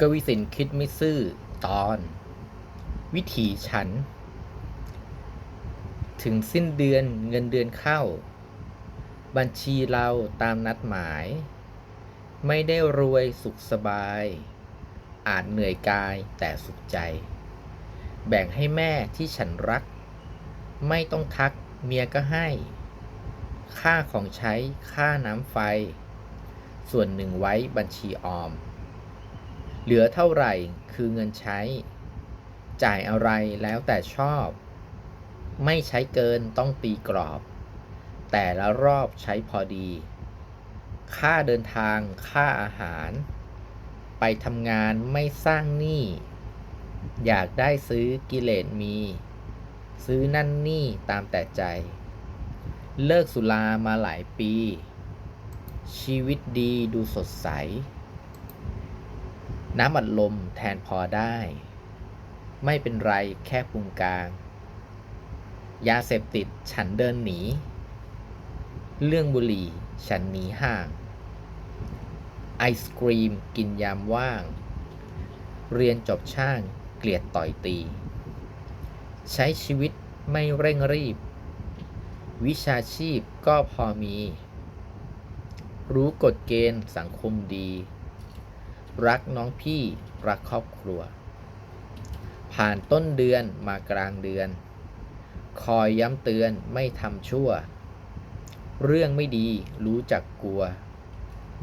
กวิสินคิดไม่ซื่อตอน วิถีฉัน ถึงสิ้นเดือนเงินเดือนเข้า บัญชีเราตามนัดหมาย ไม่ได้รวยสุขสบาย อาจเหนื่อยกายแต่สุขใจ แบ่งให้แม่ที่ฉันรัก ไม่ต้องทักเมียก็ให้ ค่าของใช้ค่าน้ำไฟ ส่วนหนึ่งไว้บัญชีออม เหลือเท่าไหร่คือเงินใช้ จ่ายอะไรแล้วแต่ชอบ ไม่ใช้เกินต้องตีกรอบ แต่ละรอบใช้พอดี ค่าเดินทาง ค่าอาหาร ไปทำงานไม่สร้างหนี้ อยากได้ซื้อกิเลสมี ซื้อนั่นนี่ตามแต่ใจ เลิกสุรามาหลายปี ชีวิตดีดูสดใส น้ำอัดลมแทนพอได้ ไม่เป็นไรแค่ปุงกลาง ยาเสพติดฉันเดินหนี เรื่องบุหรี่ฉันหนีห่าง ไอศกรีมกินยามว่าง เรียนจบช่างเกลียดต่อยตี ใช้ชีวิตไม่เร่งรีบ วิชาชีพก็พอมี รู้กฎเกณฑ์สังคมดี รักน้องพี่รักครอบครัว ผ่านต้นเดือนมากลางเดือน คอยย้ำเตือนไม่ทำชั่ว เรื่องไม่ดีรู้จักกลัว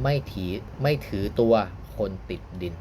ไม่ถีไม่ถือตัวคนติดดิน